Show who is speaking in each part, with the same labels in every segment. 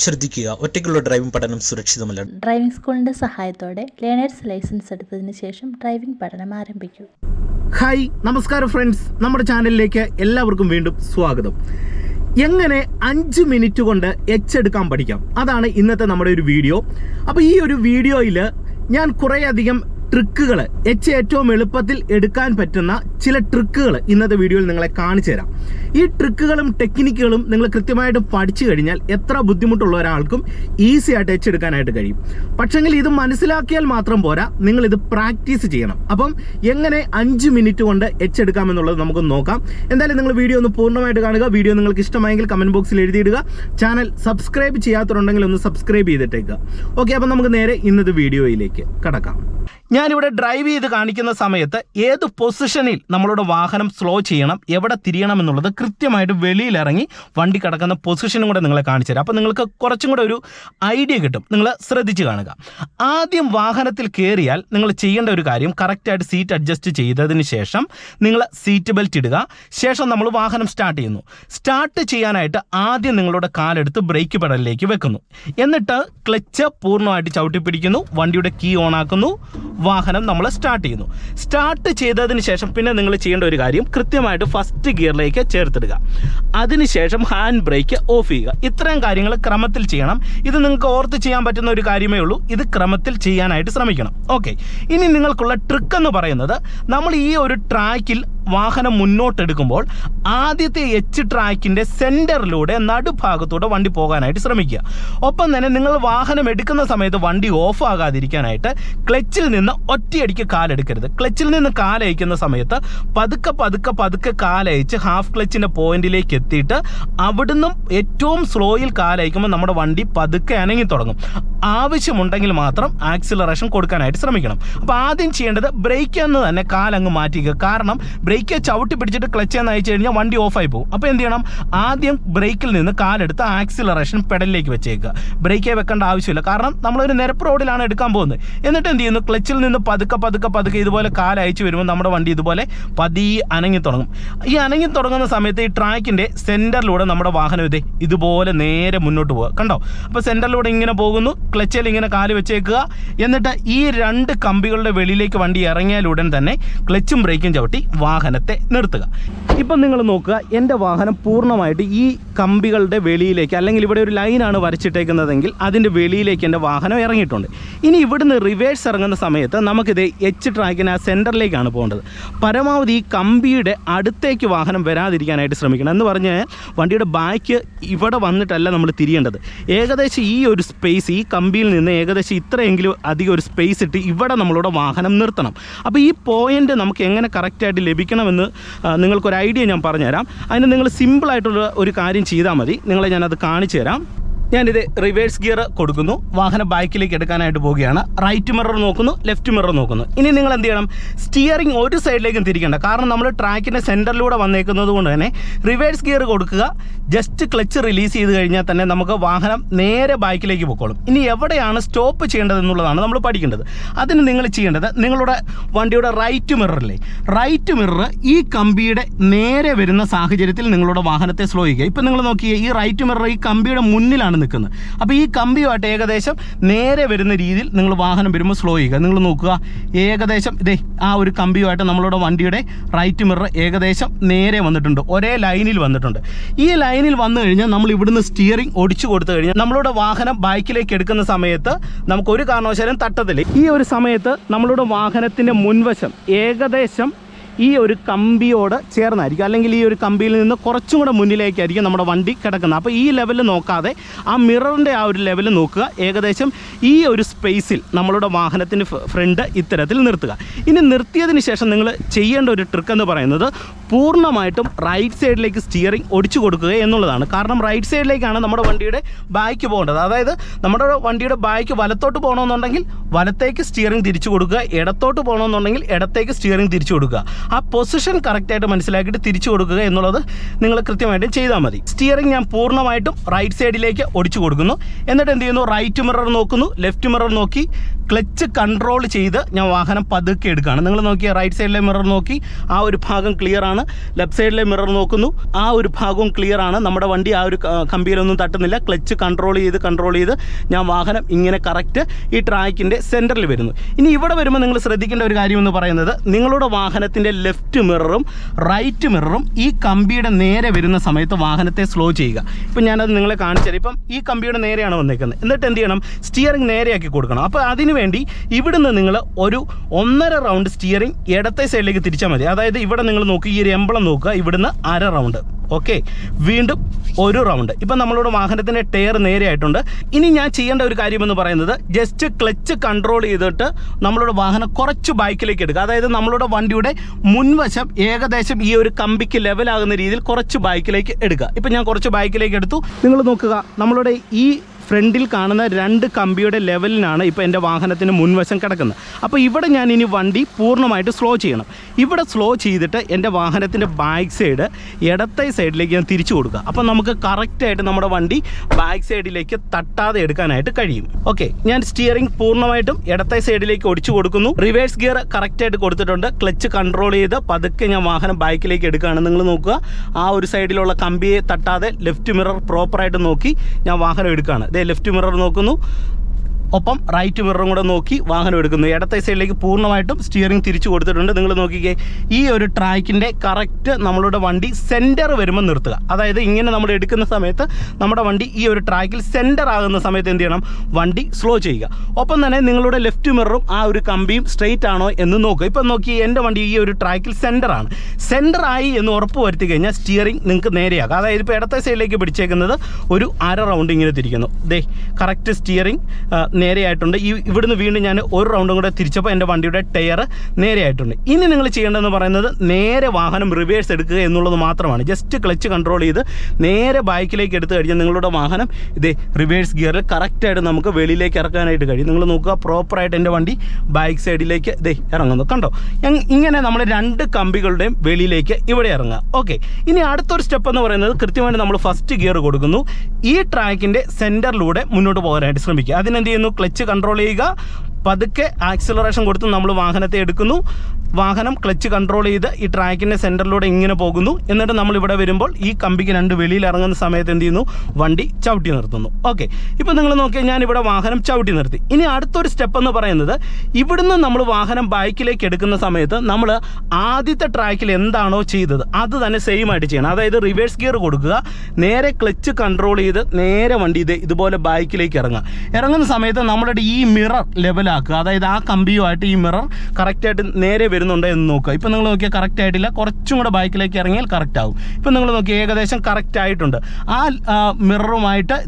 Speaker 1: ശ്രദ്ധിക്കുക. ഒറ്റയ്ക്കുള്ള ഡ്രൈവിംഗ് പഠനം സുരക്ഷിതമല്ല.
Speaker 2: ഡ്രൈവിംഗ് സ്കൂളിന്റെ സഹായത്തോടെ ലേണേഴ്സ് ലൈസൻസ് എടുത്തതിന് ശേഷം ഡ്രൈവിംഗ് പഠനം ആരംഭിക്കും.
Speaker 3: ഹായ് നമസ്കാരം ഫ്രണ്ട്സ് നമ്മുടെ ചാനലിലേക്ക് എല്ലാവർക്കും വീണ്ടും സ്വാഗതം. എങ്ങനെ അഞ്ച് മിനിറ്റ് കൊണ്ട് എച്ച് എടുക്കാൻ പഠിക്കാം? അതാണ് ഇന്നത്തെ നമ്മുടെ ഒരു വീഡിയോ അപ്പോൾ ഈ ഒരു വീഡിയോയിൽ ഞാൻ കുറേയധികം ട്രിക്കുകൾ എച്ച് ഏറ്റവും എളുപ്പത്തിൽ എടുക്കാൻ പറ്റുന്ന ചില ട്രിക്കുകൾ ഇന്നത്തെ വീഡിയോയിൽ നിങ്ങളെ കാണിച്ചു തരാം. ഈ ട്രിക്കുകളും ടെക്നിക്കുകളും നിങ്ങൾ കൃത്യമായിട്ട് പഠിച്ചു കഴിഞ്ഞാൽ എത്ര ബുദ്ധിമുട്ടുള്ള ഒരാൾക്കും ഈസി ആയിട്ട് എച്ച് എടുക്കാനായിട്ട് കഴിയും. പക്ഷെങ്കിൽ ഇത് മനസ്സിലാക്കിയാൽ മാത്രം പോരാ നിങ്ങൾ ഇത് പ്രാക്ടീസ് ചെയ്യണം. അപ്പം എങ്ങനെ അഞ്ച് മിനിറ്റ് കൊണ്ട് എച്ച് എടുക്കാമെന്നുള്ളത് നമുക്ക് നോക്കാം. എന്തായാലും നിങ്ങൾ വീഡിയോ ഒന്ന് പൂർണമായിട്ട് കാണുക. വീഡിയോ നിങ്ങൾക്ക് ഇഷ്ടമായെങ്കിൽ കമന്റ് ബോക്സിൽ എഴുതിയിടുക. ചാനൽ സബ്സ്ക്രൈബ് ചെയ്യാത്തവരുണ്ടെങ്കിൽ ഒന്ന് സബ്സ്ക്രൈബ് ചെയ്തിട്ടേക്കുക ഓക്കെ അപ്പം നമുക്ക് നേരെ ഇന്നത്തെ വീഡിയോയിലേക്ക് കടക്കാം. ഞാനിവിടെ ഡ്രൈവ് ചെയ്ത് കാണിക്കുന്ന സമയത്ത് ഏത് പൊസിഷനിൽ നമ്മളുടെ വാഹനം സ്ലോ ചെയ്യണം എവിടെ തിരിയണം എന്നുള്ളത് കൃത്യമായിട്ട് വെളിയിലിറങ്ങി വണ്ടി കിടക്കുന്ന പൊസിഷനും കൂടെ നിങ്ങളെ കാണിച്ചു തരാം. അപ്പോൾ നിങ്ങൾക്ക് കുറച്ചും കൂടെ ഒരു ഐഡിയ കിട്ടും. നിങ്ങൾ ശ്രദ്ധിച്ച് കാണുക. ആദ്യം വാഹനത്തിൽ കയറിയാൽ നിങ്ങൾ ചെയ്യേണ്ട ഒരു കാര്യം കറക്റ്റായിട്ട് സീറ്റ് അഡ്ജസ്റ്റ് ചെയ്തതിന് ശേഷം നിങ്ങൾ സീറ്റ് ബെൽറ്റ് ഇടുക. ശേഷം നമ്മൾ വാഹനം സ്റ്റാർട്ട് ചെയ്യുന്നു. സ്റ്റാർട്ട് ചെയ്യാനായിട്ട് ആദ്യം നിങ്ങളുടെ കാലെടുത്ത് ബ്രേക്ക് പെടലിലേക്ക് വെക്കുന്നു. എന്നിട്ട് ക്ലച്ച് പൂർണമായിട്ട് ചവിട്ടി പിടിക്കുന്നു വണ്ടിയുടെ കീ ഓൺ ആക്കുന്നു. വാഹനം നമ്മൾ സ്റ്റാർട്ട് ചെയ്യുന്നു. സ്റ്റാർട്ട് ചെയ്തതിന് ശേഷം പിന്നെ നിങ്ങൾ ചെയ്യേണ്ട ഒരു കാര്യം കൃത്യമായിട്ട് ഫസ്റ്റ് ഗിയറിലേക്ക് ചേർത്തിടുക. അതിനുശേഷം ഹാൻഡ് ബ്രേക്ക് ഓഫ് ചെയ്യുക. ഇത്രയും കാര്യങ്ങൾ ക്രമത്തിൽ ചെയ്യണം. ഇത് നിങ്ങൾക്ക് ഓർത്ത് ചെയ്യാൻ പറ്റുന്ന ഒരു കാര്യമേ ഉള്ളൂ. ഇത് ക്രമത്തിൽ ചെയ്യാനായിട്ട് ശ്രമിക്കണം. ഓക്കെ ഇനി നിങ്ങൾക്കുള്ള ട്രിക്ക് എന്ന് പറയുന്നത് നമ്മൾ ഈ ഒരു ട്രാക്കിൽ വാഹനം മുന്നോട്ടെടുക്കുമ്പോൾ ആദ്യത്തെ എച്ച് ട്രാക്കിന്റെ സെന്ററിലൂടെ നടുഭാഗത്തൂടെ വണ്ടി പോകാനായിട്ട് ശ്രമിക്കുക. ഒപ്പം തന്നെ നിങ്ങൾ വാഹനം എടുക്കുന്ന സമയത്ത് വണ്ടി ഓഫ് ആകാതിരിക്കാനായിട്ട് ക്ലച്ചിൽ നിന്ന് ഒറ്റയടിക്ക് കാലെടുക്കരുത്. ക്ലച്ചിൽ നിന്ന് കാലയക്കുന്ന സമയത്ത് പതുക്കെ പതുക്കെ പതുക്കെ കാലയച്ച് ഹാഫ് ക്ലച്ചിന്റെ പോയിന്റിലേക്ക് എത്തിയിട്ട് അവിടുന്ന് ഏറ്റവും സ്ലോയിൽ കാലയക്കുമ്പോൾ നമ്മുടെ വണ്ടി പതുക്കെ അനങ്ങി തുടങ്ങും. ആവശ്യമുണ്ടെങ്കിൽ മാത്രം ആക്സിലറേഷൻ കൊടുക്കാനായിട്ട് ശ്രമിക്കണം. അപ്പോൾ ആദ്യം ചെയ്യേണ്ടത് ബ്രേക്ക് എന്ന് തന്നെ കാലങ്ങ് മാറ്റിക്കുക കാരണം ബ്രേക്ക് ചവിട്ടി പിടിച്ചിട്ട് ക്ലച്ച് എന്ന് അയച്ചു കഴിഞ്ഞാൽ വണ്ടി ഓഫായി പോകും. അപ്പോൾ എന്ത് ചെയ്യണം? ആദ്യം ബ്രേക്കിൽ നിന്ന് കാലെടുത്ത് ആക്സിലറേഷൻ പെഡലിലേക്ക് വെച്ചേക്കുക. ബ്രേക്കേ വെക്കേണ്ട ആവശ്യമില്ല. കാരണം നമ്മളൊരു നിരപ്പ് റോഡിലാണ് എടുക്കാൻ പോകുന്നത്. എന്നിട്ട് എന്ത് ചെയ്യുന്നു? ക്ലച്ചിൽ നിന്ന് പതുക്കെ പതുക്കെ പതുക്കെ ഇതുപോലെ കാലയച്ച് വരുമ്പോൾ നമ്മുടെ വണ്ടി ഇതുപോലെ പതിയെ അനങ്ങി തുടങ്ങും. ഈ അനങ്ങി തുടങ്ങുന്ന സമയത്ത് ഈ ട്രാക്കിന്റെ സെന്ററിലൂടെ നമ്മുടെ വാഹനം ഇതേ ഇതുപോലെ നേരെ മുന്നോട്ട് പോകുക കണ്ടോ? അപ്പോൾ സെന്ററിലൂടെ ഇങ്ങനെ പോകുന്നു. ക്ലച്ചിൽ ഇങ്ങനെ കാൽ വെച്ചേക്കുക. എന്നിട്ട് ഈ രണ്ട് കമ്പികളുടെ വെളിയിലേക്ക് വണ്ടി ഇറങ്ങിയാലുടൻ തന്നെ ക്ലച്ചും ബ്രേക്കും ചവിട്ടി വാഹനത്തെ നിർത്തുക. ഇപ്പം നിങ്ങൾ നോക്കുക എന്റെ വാഹനം പൂർണമായിട്ട് ഈ കമ്പികളുടെ വെളിയിലേക്ക് അല്ലെങ്കിൽ ഇവിടെ ഒരു ലൈനാണ് വരച്ചിട്ടേക്കുന്നതെങ്കിൽ അതിന്റെ വെളിയിലേക്ക് എന്റെ വാഹനം ഇറങ്ങിയിട്ടുണ്ട്. ഇനി ഇവിടുന്ന് റിവേഴ്സ് ഇറങ്ങുന്ന സമയത്ത് നമുക്കിത് എച്ച് ട്രാക്കിന് ആ സെന്ററിലേക്കാണ് പോകേണ്ടത്. പരമാവധി ഈ കമ്പിയുടെ അടുത്തേക്ക് വാഹനം വരാതിരിക്കാനായിട്ട് ശ്രമിക്കണം എന്ന് പറഞ്ഞാൽ വണ്ടിയുടെ ബാക്ക് ഇവിടെ വന്നിട്ടല്ല നമ്മൾ തിരിയേണ്ടത്. ഏകദേശം ഈ ഒരു സ്പേസ് ഈ കമ്പിയിൽ നിന്ന് ഏകദേശം ഇത്രയെങ്കിലും അധികം ഒരു സ്പേസ് ഇട്ട് ഇവിടെ നമ്മളുടെ വാഹനം നിർത്തണം. അപ്പോൾ ഈ പോയിന്റ് നമുക്ക് എങ്ങനെ കറക്റ്റായിട്ട് ലഭിക്കണമെന്ന് ആ, നിങ്ങൾക്കൊരു ഐഡിയ ഞാൻ പറഞ്ഞുതരാം. അതിന് നിങ്ങൾ സിമ്പിളായിട്ടുള്ള ഒരു കാര്യം ചെയ്താൽ മതി. നിങ്ങളെ ഞാനത് കാണിച്ചു തരാം ഞാനിത് റിവേഴ്സ് ഗിയർ കൊടുക്കുന്നു. വാഹനം ബാക്കിലേക്ക് എടുക്കാനായിട്ട് പോവുകയാണ്. റൈറ്റ് മിറർ നോക്കുന്നു ലെഫ്റ്റ് മിറർ നോക്കുന്നു. ഇനി നിങ്ങൾ എന്ത് ചെയ്യണം? സ്റ്റിയറിംഗ് ഒരു സൈഡിലേക്കും തിരിക്കേണ്ട. കാരണം നമ്മൾ ട്രാക്കിന്റെ സെന്ററിലൂടെ വന്നേക്കുന്നത് കൊണ്ട് തന്നെ റിവേഴ്സ് ഗിയർ കൊടുക്കുക. ജസ്റ്റ് ക്ലച്ച് റിലീസ് ചെയ്ത് കഴിഞ്ഞാൽ തന്നെ നമുക്ക് വാഹനം നേരെ ബാക്കിലേക്ക് പൊക്കോളും. ഇനി എവിടെയാണ് സ്റ്റോപ്പ് ചെയ്യേണ്ടത് എന്നുള്ളതാണ് നമ്മൾ പഠിക്കേണ്ടത്. അതിന് നിങ്ങൾ ചെയ്യേണ്ടത് നിങ്ങളുടെ വണ്ടിയുടെ റൈറ്റ് മിററിലെ റൈറ്റ് മിറർ ഈ കമ്പിയുടെ നേരെ വരുന്ന സാഹചര്യത്തിൽ നിങ്ങളുടെ വാഹനത്തെ സ്ലോ ചെയ്യുക. ഇപ്പം നിങ്ങൾ നോക്കിയേ ഈ റൈറ്റ് മിറർ ഈ കമ്പിയുടെ മുന്നിലാണ് നിൽക്കുന്നത് അപ്പോൾ ഈ കമ്പിയുമായിട്ട് ഏകദേശം നേരെ വരുന്ന രീതിയിൽ നിങ്ങൾ വാഹനം വരുമ്പോൾ സ്ലോ ചെയ്യുക. നിങ്ങൾ നോക്കുക ഏകദേശം ഇതേ ആ ഒരു കമ്പിയുമായിട്ട് നമ്മളുടെ വണ്ടിയുടെ റൈറ്റ് മിറർ ഏകദേശം നേരെ വന്നിട്ടുണ്ട്. ഒരേ ലൈനിൽ വന്നിട്ടുണ്ട്. ഈ ലൈനിൽ വന്നു കഴിഞ്ഞാൽ നമ്മൾ ഇവിടുന്ന് സ്റ്റിയറിംഗ് ഒടിച്ചു കൊടുത്തു കഴിഞ്ഞാൽ നമ്മളുടെ വാഹനം ബൈക്കിലേക്ക് എടുക്കുന്ന സമയത്ത് നമുക്ക് ഒരു കാരണവശാലും തട്ടത്തില്ല. ഈ ഒരു സമയത്ത് നമ്മളുടെ വാഹനത്തിന്റെ മുൻവശം ഏകദേശം ഈ ഒരു കമ്പിയോട് ചേർന്നായിരിക്കും. അല്ലെങ്കിൽ ഈ ഒരു കമ്പിയിൽ നിന്ന് കുറച്ചും കൂടെ മുന്നിലേക്കായിരിക്കും നമ്മുടെ വണ്ടി കിടക്കുന്നത്. അപ്പോൾ ഈ ലെവലിൽ നോക്കാതെ ആ മിററിന്റെ ആ ഒരു ലെവൽ നോക്കുക. ഏകദേശം ഈ ഒരു സ്പേസിൽ നമ്മളുടെ വാഹനത്തിന്റെ ഫ്രണ്ട് ഇത്തരത്തിൽ നിർത്തുക. ഇനി നിർത്തിയതിന് ശേഷം നിങ്ങൾ ചെയ്യേണ്ട ഒരു ട്രിക്ക് എന്ന് പറയുന്നത് പൂർണമായിട്ടും റൈറ്റ് സൈഡിലേക്ക് സ്റ്റിയറിംഗ് ഒടിച്ചു കൊടുക്കുക എന്നുള്ളതാണ്. കാരണം റൈറ്റ് സൈഡിലേക്കാണ് നമ്മുടെ വണ്ടിയുടെ ബാക്ക് പോകേണ്ടത്. അതായത് നമ്മുടെ വണ്ടിയുടെ ബാക്ക് വലത്തോട്ട് പോകണമെന്നുണ്ടെങ്കിൽ വലത്തേക്ക് സ്റ്റിയറിംഗ് തിരിച്ചു കൊടുക്കുക. ഇടത്തോട്ട് പോകണമെന്നുണ്ടെങ്കിൽ ഇടത്തേക്ക് സ്റ്റിയറിംഗ് തിരിച്ചു കൊടുക്കുക. ആ പൊസിഷൻ കറക്റ്റായിട്ട് മനസ്സിലാക്കിയിട്ട് തിരിച്ചു കൊടുക്കുക എന്നുള്ളത് നിങ്ങൾ കൃത്യമായിട്ട് ചെയ്താൽ മതി. സ്റ്റിയറിംഗ് ഞാൻ പൂർണമായിട്ടും റൈറ്റ് സൈഡിലേക്ക് ഒടിച്ചു കൊടുക്കുന്നു. എന്നിട്ട് എന്ത് ചെയ്യുന്നു? റൈറ്റ് മിറർ നോക്കുന്നു. ലെഫ്റ്റ് മിറർ നോക്കി ക്ലച്ച് കൺട്രോൾ ചെയ്ത് ഞാൻ വാഹനം പതുക്കെ എടുക്കുകയാണ്. നിങ്ങൾ നോക്കിയ റൈറ്റ് സൈഡിലെ മിറർ നോക്കി ആ ഒരു ഭാഗം ക്ലിയർ ആണ്. ലെഫ്റ്റ് സൈഡിലെ മിറർ നോക്കുന്നു. ആ ഒരു ഭാഗവും ക്ലിയർ ആണ്. നമ്മുടെ വണ്ടി ആ ഒരു കമ്പിയിലൊന്നും തട്ടുന്നില്ല. ക്ലച്ച് കൺട്രോൾ ചെയ്ത് കൺട്രോൾ ചെയ്ത് ഞാൻ വാഹനം ഇങ്ങനെ കറക്റ്റ് ഈ ട്രാക്കിന്റെ സെന്ററിൽ വരുന്നു. ഇനി ഇവിടെ വരുമ്പോൾ നിങ്ങൾ ശ്രദ്ധിക്കേണ്ട ഒരു കാര്യം എന്ന് പറയുന്നത് നിങ്ങളുടെ വാഹനത്തിന്റെ ലെഫ്റ്റ് മിററും റൈറ്റ് മിററും ഈ കമ്പിയുടെ നേരെ വരുന്ന സമയത്ത് വാഹനത്തെ സ്ലോ ചെയ്യുക. ഇപ്പം ഞാനത് നിങ്ങളെ കാണിച്ചു തരാം ഇപ്പം ഈ കമ്പിയുടെ നേരെയാണ് വന്നേക്കുന്നത്. എന്നിട്ട് എന്ത് ചെയ്യണം? സ്റ്റിയറിംഗ് നേരെയാക്കി കൊടുക്കണം. അപ്പോൾ അതിനുവേണ്ടി ഇവിടുന്ന് നിങ്ങൾ ഒരു ഒന്നര റൗണ്ട് സ്റ്റിയറിംഗ് ഇടത്തെ സൈഡിലേക്ക് തിരിച്ചാൽ മതി. അതായത് ഇവിടെ നിങ്ങൾ നോക്കുക ഈ ഒരു എമ്പളം നോക്കുക. ഇവിടുന്ന് അര റൗണ്ട് ഓക്കെ വീണ്ടും ഒരു റൗണ്ട്. ഇപ്പം നമ്മളോട് വാഹനത്തിന്റെ ടയർ നേരെയായിട്ടുണ്ട് ഇനി ഞാൻ ചെയ്യേണ്ട ഒരു കാര്യമെന്ന് പറയുന്നത് ജസ്റ്റ് ക്ലച്ച് കൺട്രോൾ ചെയ്തിട്ട് നമ്മളുടെ വാഹനം കുറച്ച് ബൈക്കിലേക്ക് എടുക്കുക. അതായത് നമ്മളുടെ വണ്ടിയുടെ മുൻവശം ഏകദേശം ഈ ഒരു കമ്പിക്ക് ലെവലാകുന്ന രീതിയിൽ കുറച്ച് ബൈക്കിലേക്ക് എടുക്കുക. ഇപ്പം ഞാൻ കുറച്ച് ബൈക്കിലേക്ക് എടുത്തു. നിങ്ങൾ നോക്കുക നമ്മളുടെ ഈ ഫ്രണ്ടിൽ കാണുന്ന രണ്ട് കമ്പിയുടെ ലെവലിനാണ് ഇപ്പോൾ എന്റെ വാഹനത്തിന് മുൻവശം കിടക്കുന്നത്. അപ്പോൾ ഇവിടെ ഞാൻ ഇനി വണ്ടി പൂർണമായിട്ട് സ്ലോ ചെയ്യണം. ഇവിടെ സ്ലോ ചെയ്തിട്ട് എന്റെ വാഹനത്തിന്റെ ബാക്ക് സൈഡ് ഇടത്തെ സൈഡിലേക്ക് ഞാൻ തിരിച്ചു കൊടുക്കുക. അപ്പോൾ നമുക്ക് കറക്റ്റായിട്ട് നമ്മുടെ വണ്ടി ബാക്ക് സൈഡിലേക്ക് തട്ടാതെ എടുക്കാനായിട്ട് കഴിയും. ഓക്കെ ഞാൻ സ്റ്റിയറിംഗ് പൂർണമായിട്ടും ഇടത്തെ സൈഡിലേക്ക് ഒടിച്ചു കൊടുക്കുന്നു. റിവേഴ്സ് ഗിയർ കറക്റ്റായിട്ട് കൊടുത്തിട്ടുണ്ട്. ക്ലച്ച് കൺട്രോൾ ചെയ്ത് പതുക്കെ ഞാൻ വാഹനം ബാക്കിലേക്ക് എടുക്കുകയാണ് നിങ്ങൾ നോക്കുക. ആ ഒരു സൈഡിലുള്ള കമ്പിയെ തട്ടാതെ ലെഫ്റ്റ് മിറർ പ്രോപ്പറായിട്ട് നോക്കി ഞാൻ വാഹനം എടുക്കുകയാണ്. ലെഫ്റ്റ് മിറർ നോക്കുന്നു. ഒപ്പം റൈറ്റ് മിററും കൂടെ നോക്കി വാഹനം എടുക്കുന്നു. ഇടത്തെ സൈഡിലേക്ക് പൂർണമായിട്ടും സ്റ്റിയറിംഗ് തിരിച്ചു കൊടുത്തിട്ടുണ്ട്. നിങ്ങൾ നോക്കിക്കേ ഈ ഒരു ട്രാക്കിന്റെ കറക്റ്റ് നമ്മളുടെ വണ്ടി സെന്റർ വരുമ്പോൾ നിർത്തുക. അതായത് ഇങ്ങനെ നമ്മൾ എടുക്കുന്ന സമയത്ത് നമ്മുടെ വണ്ടി ഈ ഒരു ട്രാക്കിൽ സെന്റർ ആകുന്ന സമയത്ത് എന്ത് ചെയ്യണം? വണ്ടി സ്ലോ ചെയ്യുക. ഒപ്പം തന്നെ നിങ്ങളുടെ ലെഫ്റ്റ് മിററും ആ ഒരു കമ്പിയും സ്ട്രെയിറ്റ് ആണോ എന്ന് നോക്കുക. ഇപ്പം നോക്കി എന്റെ വണ്ടി ഈ ഒരു ട്രാക്കിൽ സെന്റർ ആണ്. സെന്റർ ആയി എന്ന് ഉറപ്പ് വരുത്തി കഴിഞ്ഞാൽ സ്റ്റിയറിംഗ് നിങ്ങൾക്ക് നേരെയാക്കാം അതായത് ഇപ്പോൾ ഇടത്തെ സൈഡിലേക്ക് പിടിച്ചേക്കുന്നത് ഒരു അര റൗണ്ട് ഇങ്ങനെ തിരിക്കുന്നു. ദേ കറക്റ്റ് സ്റ്റിയറിംഗ് നേരെയായിട്ടുണ്ട്. ഈ ഇവിടുന്ന് വീണ്ടും ഞാൻ ഒരു റൗണ്ടും കൂടെ തിരിച്ചപ്പോൾ എന്റെ വണ്ടിയുടെ ടയർ നേരെയായിട്ടുണ്ട്. ഇനി നിങ്ങൾ ചെയ്യേണ്ടതെന്ന് പറയുന്നത് നേരെ വാഹനം റിവേഴ്സ് എടുക്കുക എന്നുള്ളത് മാത്രമാണ്. ജസ്റ്റ് ക്ലച്ച് കൺട്രോൾ ചെയ്ത് നേരെ ബൈക്കിലേക്ക് എടുത്തു കഴിഞ്ഞാൽ നിങ്ങളുടെ വാഹനം ഇതേ റിവേഴ്സ് ഗിയറിൽ കറക്റ്റായിട്ട് നമുക്ക് വെളിയിലേക്ക് ഇറക്കാനായിട്ട് കഴിയും. നിങ്ങൾ നോക്കുക പ്രോപ്പറായിട്ട് എന്റെ വണ്ടി ബൈക്ക് സൈഡിലേക്ക് ഇതേ ഇറങ്ങുന്നു. കണ്ടോ? ഇങ്ങനെ നമ്മൾ രണ്ട് കമ്പികളുടെയും വെളിയിലേക്ക് ഇവിടെ ഇറങ്ങുക. ഓക്കെ ഇനി അടുത്തൊരു സ്റ്റെപ്പ് എന്ന് പറയുന്നത് കൃത്യമായിട്ട് നമ്മൾ ഫസ്റ്റ് ഗിയർ കൊടുക്കുന്നു. ഈ ട്രാക്കിന്റെ സെന്ററിലൂടെ മുന്നോട്ട് പോകാനായിട്ട് ശ്രമിക്കുക. അതിനെന്ത് ചെയ്യുന്നു? ക്ലച്ച് കൺട്രോൾ ചെയ്യുക. പതുക്കെ ആക്സിലറേഷൻ കൊടുത്ത് നമ്മൾ വാഹനത്തെ എടുക്കുന്നു. വാഹനം ക്ലച്ച് കൺട്രോൾ ചെയ്ത് ഈ ട്രാക്കിന്റെ സെന്ററിലൂടെ ഇങ്ങനെ പോകുന്നു. എന്നിട്ട് നമ്മൾ ഇവിടെ വരുമ്പോൾ ഈ കമ്പിക്ക് രണ്ട് വെളിയിൽ ഇറങ്ങുന്ന സമയത്ത് എന്ത് ചെയ്യുന്നു? വണ്ടി ചവിട്ടി നിർത്തുന്നു. ഓക്കെ ഇപ്പോൾ നിങ്ങൾ നോക്കിയാൽ ഞാൻ ഇവിടെ വാഹനം ചവിട്ടി നിർത്തി. ഇനി അടുത്തൊരു സ്റ്റെപ്പ് എന്ന് പറയുന്നത് ഇവിടുന്ന് നമ്മൾ വാഹനം ബൈക്കിലേക്ക് എടുക്കുന്ന സമയത്ത് നമ്മൾ ആദ്യത്തെ ട്രാക്കിൽ എന്താണോ ചെയ്തത് അത് തന്നെ സെയിം ആയിട്ട് ചെയ്യണം. അതായത് റിവേഴ്സ് ഗിയർ കൊടുക്കുക. നേരെ ക്ലച്ച് കൺട്രോൾ ചെയ്ത് നേരെ വണ്ടി ഇത് ഇതുപോലെ ബൈക്കിലേക്ക് ഇറങ്ങുക. ഇറങ്ങുന്ന സമയത്ത് നമ്മളുടെ ഈ മിറർ ലെവലാക്കുക അതായത് ആ കമ്പിയുമായിട്ട് ഈ മിറർ കറക്റ്റായിട്ട് നേരെ വരുന്നുണ്ടോ എന്ന് നോക്കുക. ഇപ്പം നിങ്ങൾ നോക്കിയാൽ കറക്റ്റ് ആയിട്ടില്ല. കുറച്ചും കൂടെ ബൈക്കിലേക്ക് ഇറങ്ങിയാൽ കറക്റ്റ് ആകും ഇപ്പം നിങ്ങൾ നോക്കി ഏകദേശം കറക്റ്റ് ആയിട്ടുണ്ട്. ആ മിററുമായിട്ട്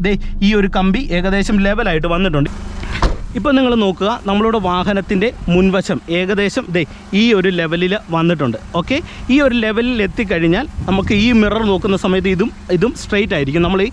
Speaker 3: ഈ ഒരു കമ്പി ഏകദേശം ലെവലായിട്ട് വന്നിട്ടുണ്ട്. ഇപ്പം നിങ്ങൾ നോക്കുക നമ്മളുടെ വാഹനത്തിന്റെ മുൻവശം ഏകദേശം ദേ ഈ ഒരു ലെവലിൽ വന്നിട്ടുണ്ട്. ഓക്കെ ഈ ഒരു ലെവലിൽ എത്തിക്കഴിഞ്ഞാൽ നമുക്ക് ഈ മിറർ നോക്കുന്ന സമയത്ത് ഇതും ഇതും സ്ട്രെയിറ്റ് ആയിരിക്കും. നമ്മൾ ഈ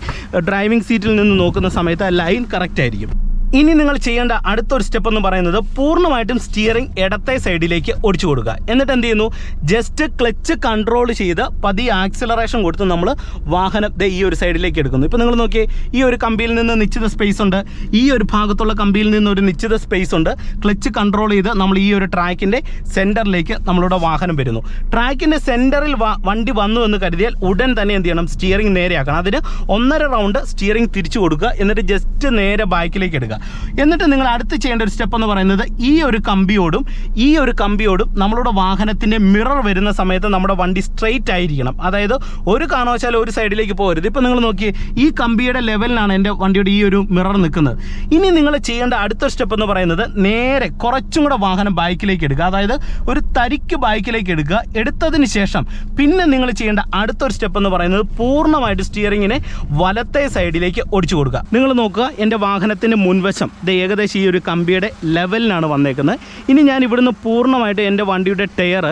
Speaker 3: ഡ്രൈവിംഗ് സീറ്റിൽ നിന്ന് നോക്കുന്ന സമയത്ത് ആ ലൈൻ കറക്റ്റ് ആയിരിക്കും. ഇനി നിങ്ങൾ ചെയ്യേണ്ട അടുത്തൊരു സ്റ്റെപ്പ് എന്ന് പറയുന്നത് പൂർണമായിട്ടും സ്റ്റിയറിംഗ് ഇടത്തെ സൈഡിലേക്ക് ഒടിച്ചു കൊടുക്കുക. എന്നിട്ട് എന്ത് ചെയ്യുന്നു? ജസ്റ്റ് ക്ലച്ച് കൺട്രോൾ ചെയ്ത് പതിയെ ആക്സിലറേഷൻ കൊടുത്ത് നമ്മൾ വാഹനം ഈ ഒരു സൈഡിലേക്ക് എടുക്കുന്നു. ഇപ്പോൾ നിങ്ങൾ നോക്കിയേ ഈ ഒരു കമ്പിയിൽ നിന്ന് നിശ്ചിത സ്പേസ് ഉണ്ട്. ഈ ഒരു ഭാഗത്തുള്ള കമ്പിയിൽ നിന്ന് ഒരു നിശ്ചിത സ്പേസ് ഉണ്ട്. ക്ലച്ച് കൺട്രോൾ ചെയ്ത് നമ്മൾ ഈ ഒരു ട്രാക്കിന്റെ സെന്ററിലേക്ക് നമ്മളുടെ വാഹനം വരുന്നു. ട്രാക്കിന്റെ സെന്ററിൽ വണ്ടി വന്നു എന്ന് കരുതിയാൽ ഉടൻ തന്നെ എന്ത് ചെയ്യണം? സ്റ്റിയറിംഗ് നേരെയാക്കണം. അതിന് ഒന്നര റൗണ്ട് സ്റ്റിയറിംഗ് തിരിച്ചു കൊടുക്കുക. എന്നിട്ട് ജസ്റ്റ് നേരെ ബാക്കിലേക്ക് എടുക്കുക. എന്നിട്ട് നിങ്ങൾ അടുത്ത് ചെയ്യേണ്ട ഒരു സ്റ്റെപ്പ് എന്ന് പറയുന്നത് ഈ ഒരു കമ്പിയോടും ഈ ഒരു കമ്പിയോടും നമ്മളുടെ വാഹനത്തിന്റെ മിറർ വരുന്ന സമയത്ത് നമ്മുടെ വണ്ടി സ്ട്രെയിറ്റ് ആയിരിക്കണം. അതായത് ഒരു കാരണവശാലും ഒരു സൈഡിലേക്ക് പോകരുത്. ഇപ്പോൾ നിങ്ങൾ നോക്കി ഈ കമ്പിയുടെ ലെവലിലാണ് എന്റെ വണ്ടിയുടെ ഈ ഒരു മിറർ നിൽക്കുന്നത്. ഇനി നിങ്ങൾ ചെയ്യേണ്ട അടുത്ത സ്റ്റെപ്പ് എന്ന് പറയുന്നത് നേരെ കുറച്ചും കൂടെ വാഹനം ബൈക്കിലേക്ക് എടുക്കുക. അതായത് ഒരു തരിക്ക് ബൈക്കിലേക്ക് എടുക്കുക. എടുത്തതിന് ശേഷം പിന്നെ നിങ്ങൾ ചെയ്യേണ്ട അടുത്തൊരു സ്റ്റെപ്പ് എന്ന് പറയുന്നത് പൂർണമായിട്ട് സ്റ്റിയറിങ്ങിനെ വലത്തെ സൈഡിലേക്ക് ഒടിച്ചു കൊടുക്കുക. നിങ്ങൾ നോക്കുക എന്റെ വാഹനത്തിന്റെ മുൻവശം മുൻവശം ഇത് ഏകദേശം ഈ ഒരു കമ്പിയുടെ ലെവലിനാണ് വന്നേക്കുന്നത്. ഇനി ഞാൻ ഇവിടുന്ന് പൂർണമായിട്ട് എന്റെ വണ്ടിയുടെ ടയർ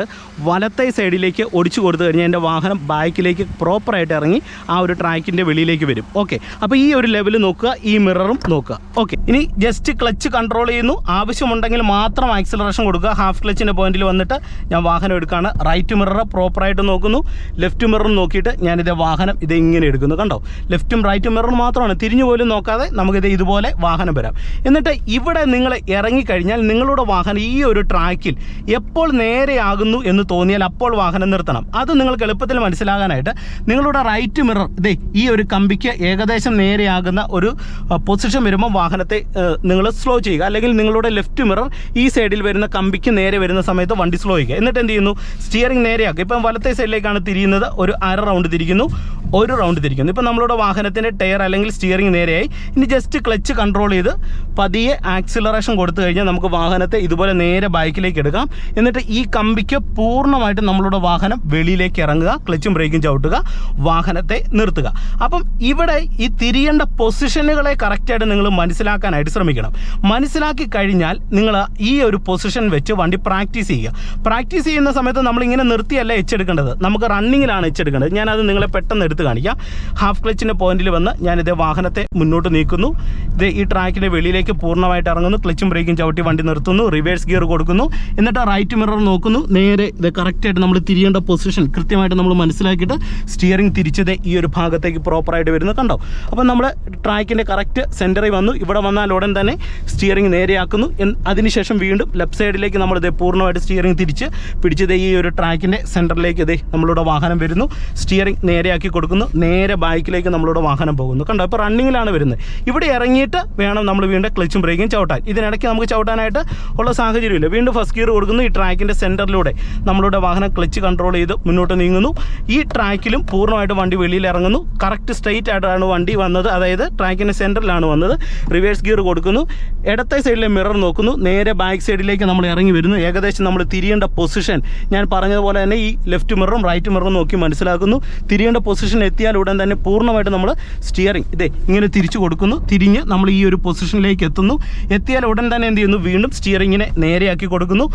Speaker 3: വലത്തെ സൈഡിലേക്ക് ഒടിച്ചു കൊടുത്തു കഴിഞ്ഞാൽ എന്റെ വാഹനം ബാക്കിലേക്ക് പ്രോപ്പറായിട്ട് ഇറങ്ങി ആ ഒരു ട്രാക്കിന്റെ വെളിയിലേക്ക് വരും. ഓക്കെ. അപ്പോൾ ഈ ഒരു ലെവൽ നോക്കുക ഈ മിററും നോക്കുക. ഓക്കെ. ഇനി ജസ്റ്റ് ക്ലച്ച് കൺട്രോൾ ചെയ്യുന്നു. ആവശ്യമുണ്ടെങ്കിൽ മാത്രം ആക്സിലറേഷൻ കൊടുക്കുക. ഹാഫ് ക്ലച്ചിന്റെ പോയിന്റിൽ വന്നിട്ട് ഞാൻ വാഹനം എടുക്കുകയാണ്. റൈറ്റ് മിറർ പ്രോപ്പറായിട്ട് നോക്കുന്നു. ലെഫ്റ്റ് മിററും നോക്കിയിട്ട് ഞാനിത് വാഹനം ഇത് ഇങ്ങനെ എടുക്കുന്നു. കണ്ടോ? ലെഫ്റ്റും റൈറ്റും മിററും മാത്രമാണ്. തിരിഞ്ഞു പോലും നോക്കാതെ നമുക്കിത് ഇതുപോലെ വാഹനം വരാം. എന്നിട്ട് ഇവിടെ നിങ്ങൾ ഇറങ്ങിക്കഴിഞ്ഞാൽ നിങ്ങളുടെ വാഹനം ഈ ഒരു ട്രാക്കിൽ എപ്പോൾ നേരെയാകുന്നു എന്ന് തോന്നിയാൽ അപ്പോൾ വാഹനം നിർത്തണം. അത് നിങ്ങൾക്ക് എളുപ്പത്തിൽ മനസ്സിലാകാനായിട്ട് നിങ്ങളുടെ റൈറ്റ് മിറർ ഇതേ ഈ ഒരു കമ്പിക്ക് ഏകദേശം നേരെയാകുന്ന ഒരു പൊസിഷൻ വരുമ്പോൾ വാഹനത്തെ നിങ്ങൾ സ്ലോ ചെയ്യുക. അല്ലെങ്കിൽ നിങ്ങളുടെ ലെഫ്റ്റ് മിറർ ഈ സൈഡിൽ വരുന്ന കമ്പിക്ക് നേരെ വരുന്ന സമയത്ത് വണ്ടി സ്ലോ ചെയ്യുക. എന്നിട്ട് എന്ത് ചെയ്യുന്നു? സ്റ്റിയറിംഗ് നേരെയാക്കുക. ഇപ്പം വലത്തെ സൈഡിലേക്കാണ് തിരിയുന്നത്. ഒരു അര റൗണ്ട് തിരിക്കുന്നു. ഒരു റൗണ്ട് തിരിക്കുന്നു. ഇപ്പം നമ്മളുടെ വാഹനത്തിന്റെ ടയർ അല്ലെങ്കിൽ സ്റ്റിയറിംഗ് നേരെയായി. ഇനി ജസ്റ്റ് ക്ലച്ച് കൺട്രോൾ ചെയ്ത് പതിയെ ആക്സിലറേഷൻ കൊടുത്തു കഴിഞ്ഞാൽ നമുക്ക് വാഹനത്തെ ഇതുപോലെ നേരെ ബൈക്കിലേക്ക് എടുക്കാം. എന്നിട്ട് ഈ കമ്പിക്ക് പൂർണമായിട്ട് നമ്മളുടെ വാഹനം വെളിയിലേക്ക് ഇറങ്ങുക ക്ലച്ചും ബ്രേക്കും ചവിട്ടുക വാഹനത്തെ നിർത്തുക. അപ്പം ഇവിടെ ഈ തിരിയേണ്ട പൊസിഷനുകളെ കറക്റ്റായിട്ട് നിങ്ങൾ മനസ്സിലാക്കാനായിട്ട് ശ്രമിക്കണം. മനസ്സിലാക്കി കഴിഞ്ഞാൽ നിങ്ങൾ ഈ ഒരു പൊസിഷൻ വെച്ച് വണ്ടി പ്രാക്ടീസ് ചെയ്യുക. പ്രാക്ടീസ് ചെയ്യുന്ന സമയത്ത് നമ്മളിങ്ങനെ നിർത്തിയല്ല എച്ചെടുക്കേണ്ടത്? നമുക്ക് റണ്ണിങ്ങിലാണ് എച്ചെടുക്കേണ്ടത്. ഞാനത് നിങ്ങളെ പെട്ടെന്ന് എടുത്ത് കാണിക്കാം. ഹാഫ് ക്ലച്ചിന്റെ പോയിന്റിൽ വന്ന് ഞാനിത് വാഹനത്തെ മുന്നോട്ട് നീക്കുന്നു. ഇത് ഈ ട്രാക്കിന്റെ വെളിയിലേക്ക് പൂർണമായിട്ട് ഇറങ്ങുന്നു. ക്ലച്ചും ബ്രേക്കും ചവിട്ടി വണ്ടി നിർത്തുന്നു. റിവേഴ്സ് ഗിയർ കൊടുക്കുന്നു. എന്നിട്ട് റൈറ്റ് മിറർ നോക്കുന്നു. നേരെ ഇത് കറക്റ്റായിട്ട് നമ്മൾ തിരിയേണ്ട പൊസിഷൻ കൃത്യമായിട്ട് നമ്മൾ മനസ്സിലാക്കിയിട്ട് സ്റ്റിയറിംഗ് തിരിച്ചത് ഈ ഒരു ഭാഗത്തേക്ക് പ്രോപ്പറായിട്ട് വരുന്നു. കണ്ടോ? അപ്പോൾ നമ്മൾ ട്രാക്കിന്റെ കറക്റ്റ് സെന്ററിൽ വന്നു. ഇവിടെ വന്നാൽ ഉടൻ തന്നെ സ്റ്റിയറിംഗ് നേരെയാക്കുന്നു. അതിനുശേഷം വീണ്ടും ലെഫ്റ്റ് സൈഡിലേക്ക് നമ്മൾ ഇത് പൂർണമായിട്ട് സ്റ്റിയറിംഗ് തിരിച്ച് പിടിച്ചത് ഈ ഒരു ട്രാക്കിന്റെ സെന്ററിലേക്ക് ഇതേ നമ്മളുടെ വാഹനം വരുന്നു. സ്റ്റിയറിംഗ് നേരെയാക്കി കൊടുക്കുന്നു. നേരെ ബൈക്കിലേക്ക് നമ്മളുടെ വാഹനം പോകുന്നു. കണ്ടോ? ഇപ്പോൾ റണ്ണിങ്ങിലാണ് വരുന്നത്. ഇവിടെ ഇറങ്ങിയിട്ട് വേണം നമ്മൾ വീണ്ടും ക്ലച്ചും ബ്രേക്കും ചവിട്ടാൻ. ഇതിനിടയ്ക്ക് നമുക്ക് ചവിട്ടാനായിട്ട് ഉള്ള സാഹചര്യമില്ല. വീണ്ടും ഫസ്റ്റ് ഗിയർ കൊടുക്കുന്നു. ഈ ട്രാക്കിന്റെ സെന്ററിലൂടെ നമ്മളുടെ വാഹനം ക്ലച്ച് കൺട്രോൾ ചെയ്ത് മുന്നോട്ട് നീങ്ങുന്നു. ഈ ട്രാക്കിലും പൂർണമായിട്ട് വണ്ടി വെളിയിൽ ഇറങ്ങുന്നു. കറക്റ്റ് സ്ട്രെയിറ്റ് ആയിട്ടാണ് വണ്ടി വന്നത്. അതായത് ട്രാക്കിന്റെ സെന്ററിലാണ് വന്നത്. റിവേഴ്സ് ഗിയർ കൊടുക്കുന്നു. ഇടത്തെ സൈഡിലെ മിറർ നോക്കുന്നു. നേരെ ബാക്ക് സൈഡിലേക്ക് നമ്മൾ ഇറങ്ങി വരുന്നു. ഏകദേശം നമ്മൾ തിരിയേണ്ട പൊസിഷൻ ഞാൻ പറഞ്ഞതുപോലെ തന്നെ ഈ ലെഫ്റ്റ് മിററും റൈറ്റ് മിററും നോക്കി മനസ്സിലാക്കുന്നു. തിരിയേണ്ട പൊസിഷൻ എത്തിയാൽ ഉടൻ തന്നെ പൂർണമായിട്ട് നമ്മൾ സ്റ്റിയറിംഗ് ഇതേ ഇങ്ങനെ തിരിച്ചു കൊടുക്കുന്നു. തിരിഞ്ഞ് നമ്മൾ ഈ ഒരു പൊസിഷനിലേക്ക് എത്തുന്നു. എത്തിയാൽ ഉടൻ തന്നെ എന്ത് ചെയ്യുന്നു? വീണ്ടും സ്റ്റിയറിങ്ങിനെ നേരെയാക്കി കൊടുക്കുന്നു.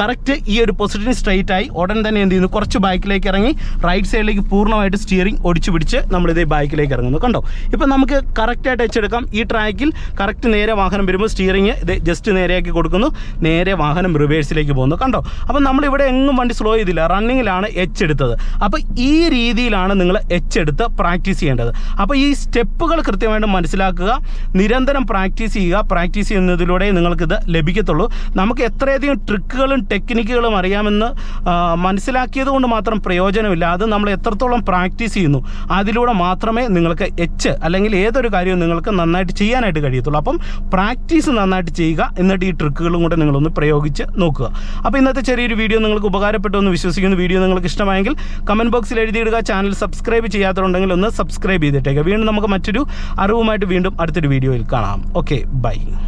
Speaker 3: കറക്റ്റ് ഈ ഒരു പൊസിഷൻ സ്ട്രൈറ്റ് ആയി ഉടൻ തന്നെ എന്ത് ചെയ്യുന്നു? കുറച്ച് ബാക്കിലേക്ക് ഇറങ്ങി റൈറ്റ് സൈഡിലേക്ക് പൂർണമായിട്ട് സ്റ്റിയറിംഗ് ഒടിച്ചു പിടിച്ച് നമ്മളിതേ ബൈക്കിലേക്ക് ഇറങ്ങുന്നു. കണ്ടോ? ഇപ്പം നമുക്ക് കറക്റ്റായിട്ട് വെച്ചെടുക്കാം. ഈ ട്രാക്കിൽ കറക്റ്റ് നേരെ വാഹനം വരുമ്പോൾ സ്റ്റിയറിങ് ഇത് ജസ്റ്റ് നേരെയാക്കി കൊടുക്കുന്നു. നേരെ വാഹനം റിവേഴ്സിലേക്ക് പോകുന്നു. കണ്ടോ? അപ്പം നമ്മളിവിടെ എങ്ങും വണ്ടി സ്ലോ ചെയ്തില്ല. റണ്ണിങ്ങിലാണ് എച്ച് എടുത്തത്. അപ്പോൾ ഈ രീതിയിലാണ് നിങ്ങൾ എച്ച് എടുത്ത് പ്രാക്ടീസ് ചെയ്യേണ്ടത്. അപ്പോൾ ഈ സ്റ്റെപ്പുകൾ കൃത്യമായിട്ട് മനസ്സിലാക്കുക. നിരന്തരം പ്രാക്ടീസ് ചെയ്യുക പ്രാക്ടീസ് ചെയ്യുന്നതിലൂടെ നിങ്ങൾക്കിത് ലഭിക്കത്തുള്ളൂ. നമുക്ക് എത്രയധികം ട്രിക്കുകളും ടെക്നിക്കുകളും അറിയാമെന്ന് മനസ്സിലാക്കിയത് കൊണ്ട് മാത്രം പ്രയോജനമില്ല. അത് നമ്മൾ എത്രത്തോളം പ്രാക്ടീസ് ചെയ്യുന്നു അതിലൂടെ മാത്രമേ നിങ്ങൾക്ക് എച്ച് അല്ലെങ്കിൽ ഏതൊരു കാര്യവും നിങ്ങൾക്ക് നന്നായിട്ട് ചെയ്യാനായിട്ട് കഴിയത്തുള്ളൂ. അപ്പം പ്രാക്ടീസ് നന്നായിട്ട് ചെയ്യുക എന്നിട്ട് ഈ ട്രിക്കുകളും കൂടെ നിങ്ങളൊന്ന് പ്രയോഗിച്ച് നോക്കുക. അപ്പോൾ ഇന്നത്തെ ചെറിയൊരു വീഡിയോ നിങ്ങൾക്ക് ഉപകാരപ്പെട്ടു എന്ന് വിശ്വസിക്കുന്നു. വീഡിയോ നിങ്ങൾക്ക് ഇഷ്ടമായെങ്കിൽ കമന്റ് ബോക്സിൽ എഴുതിയിടുക ചാനൽ സബ്സ്ക്രൈബ് ചെയ്യാത്തതുണ്ടെങ്കിൽ ഒന്ന് സബ്സ്ക്രൈബ് ചെയ്തിട്ടേക്കുക വീണ്ടും നമുക്ക് മറ്റൊരു അറിവുമായിട്ട് വീണ്ടും അടുത്തൊരു വീഡിയോയിൽ കാണാം. Okay Ok, bye.